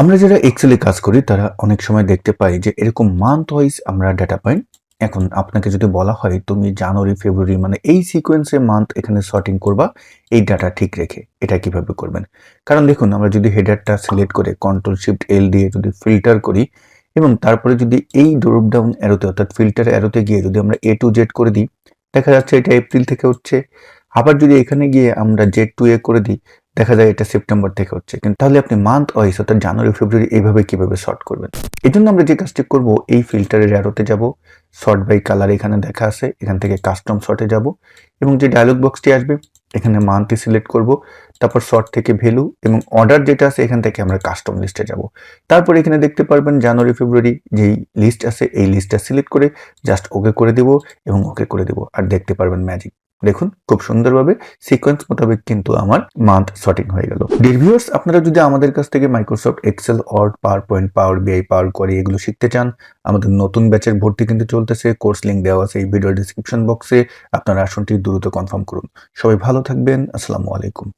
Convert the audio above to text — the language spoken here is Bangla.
আমরা যারা এক্সেলে কাজ করি, তারা অনেক সময় দেখতে পাই যে এরকম মান্থ ওয়াইজ আমরা ডাটা পাই। এখন আপনাকে যদি বলা হয়, তুমি জানুয়ারি ফেব্রুয়ারি মানে এই সিকোয়েন্সে মান্থ এখানে সর্টিং করবা, এই ডাটা ঠিক রেখে এটা কীভাবে করবেন? কারণ দেখুন, আমরা যদি হেডারটা সিলেক্ট করে কন্ট্রোল শিফট এল দিয়ে যদি ফিল্টার করি এবং তারপরে যদি এই ড্রপ ডাউন অ্যারোতে অর্থাৎ ফিল্টার অ্যারোতে গিয়ে যদি আমরা এ টু জেড করে দিই, দেখা যাচ্ছে এটা এপ্রিল থেকে হচ্ছে। আবার যদি এখানে গিয়ে আমরা জেড টু এ করে দিই দেখা যায় এটা সেপ্টেম্বর থেকে হচ্ছে। কিন্তু তাহলে আপনি মান্থ ওয়াইজ অর্থাৎ জানুয়ারি ফেব্রুয়ারি এইভাবে কীভাবে শর্ট করবেন? এই জন্য আমরা যে কাজটি করব, এই ফিল্টারের অ্যারোতে যাব শর্ট বাই কালার এখানে দেখা আছে, এখান থেকে কাস্টম শর্টে যাব এবং যে ডায়লগ বক্সটি আসবে, এখানে মান্থই সিলেক্ট করব, তারপর শর্ট থেকে ভ্যালু এবং অর্ডার যেটা আছে, এখান থেকে আমরা কাস্টম লিস্টে যাব। তারপর এখানে দেখতে পারবেন জানুয়ারি ফেব্রুয়ারি যেই লিস্ট আছে, এই লিস্টটা সিলেক্ট করে জাস্ট ওকে করে দিব এবং ওকে করে দিব। আর দেখতে পারবেন ম্যাজিক দেখুন, খুব সুন্দরভাবে সিকোয়েন্স মোতাবেক কিন্তু আমার মান্থ শর্টিং হয়ে গেল। ডিভিউয়ার্স আপনারা যদি আমাদের কাছ থেকে Microsoft Excel Word PowerPoint Power BI Power করে এগুলো শিখতে চান, আমাদের নতুন ব্যাচের ভর্তি কিন্তু চলতেছে কোর্স লিঙ্ক দেওয়া আছে এই ভিডিও ডিসক্রিপশন বক্সে আপনারা আসনটি দ্রুত কনফার্ম করুন। সবাই ভালো থাকবেন, আসসালামু আলাইকুম।